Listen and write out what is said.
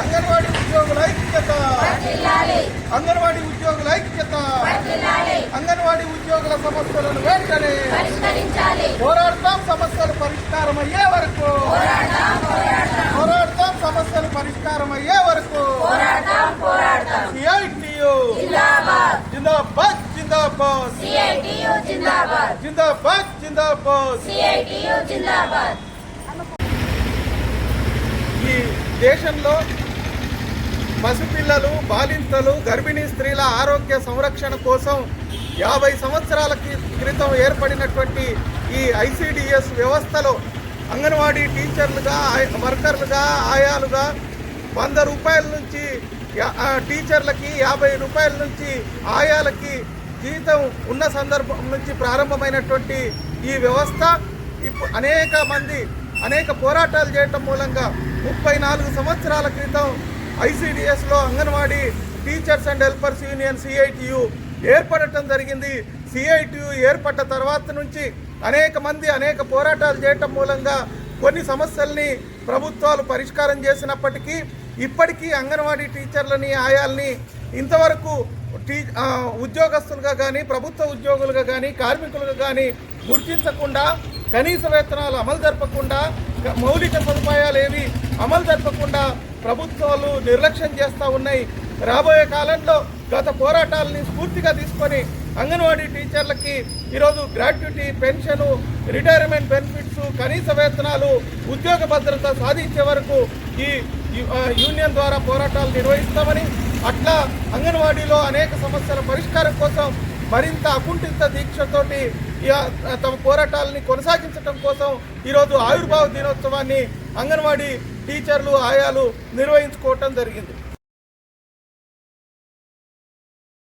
అంగన్వాడీ ఉద్యోగుల ఐక్యత. అంగన్వాడీ ఉద్యోగుల ఐక్యత. అంగన్వాడీ ఉద్యోగుల సమస్యలను వెంటనే పోరాడతాం సమస్యలు పరిష్కారం అయ్యే వరకు. పోరాడతాం సమస్యలు పరిష్కారం అయ్యే వరకు జిందాబాద్. జిందాబాద్ జిందాబాద్. జిందాబాద్. జిందాబాద్. దేశంలో పసిపిల్లలు బాలింతలు గర్భిణీ స్త్రీల ఆరోగ్య సంరక్షణ కోసం యాభై సంవత్సరాల క్రితం ఏర్పడినటువంటి ఈ ఐసిడిఎస్ వ్యవస్థలో అంగన్వాడీ టీచర్లుగా ఆయ- వర్కర్లుగా ఆయాలుగా వంద రూపాయల నుంచి టీచర్లకి యాభై రూపాయల నుంచి ఆయాలకి జీతం ఉన్న సందర్భం నుంచి ప్రారంభమైనటువంటి ఈ వ్యవస్థ. ఇప్పుడు అనేక మంది అనేక పోరాటాలు చేయటం మూలంగా ముప్పై నాలుగు సంవత్సరాల క్రితం ఐసీడిఎస్లో anganwadi teachers and helpers union CITU ఏర్పడటం జరిగింది. సిఐటియు ఏర్పడ్డ తర్వాత నుంచి అనేక మంది అనేక పోరాటాలు చేయటం మూలంగా కొన్ని సమస్యల్ని ప్రభుత్వాలు పరిష్కారం చేసినప్పటికీ ఇప్పటికీ అంగన్వాడీ టీచర్లని ఆయాల్ని ఇంతవరకు టీ ఉద్యోగస్తులుగా కానీ ప్రభుత్వ ఉద్యోగులుగా కానీ కార్మికులుగా కానీ గుర్తించకుండా కనీస వేతనాలు అమలు జరపకుండా మౌలిక సదుపాయాలు ఏవి అమలు జరపకుండా ప్రభుత్వాలు నిర్లక్ష్యం చేస్తూ ఉన్నాయి. రాబోయే కాలంలో గత పోరాటాలని స్ఫూర్తిగా తీసుకొని అంగన్వాడీ టీచర్లకి ఈరోజు గ్రాట్యుటీ పెన్షను రిటైర్మెంట్ బెనిఫిట్స్ కనీస వేతనాలు ఉద్యోగ భద్రత సాధించే వరకు ఈ యూనియన్ ద్వారా పోరాటాలు నిర్వహిస్తామని అట్లా అంగన్వాడీలో అనేక సమస్యల పరిష్కారం కోసం మరింత అకుంఠిత దీక్షతోటి తమ పోరాటాలని కొనసాగించడం కోసం ఈరోజు ఆవిర్భావ దినోత్సవాన్ని అంగన్వాడీ టీచర్లు ఆయాలు నిర్వహించుకోవటం జరిగింది.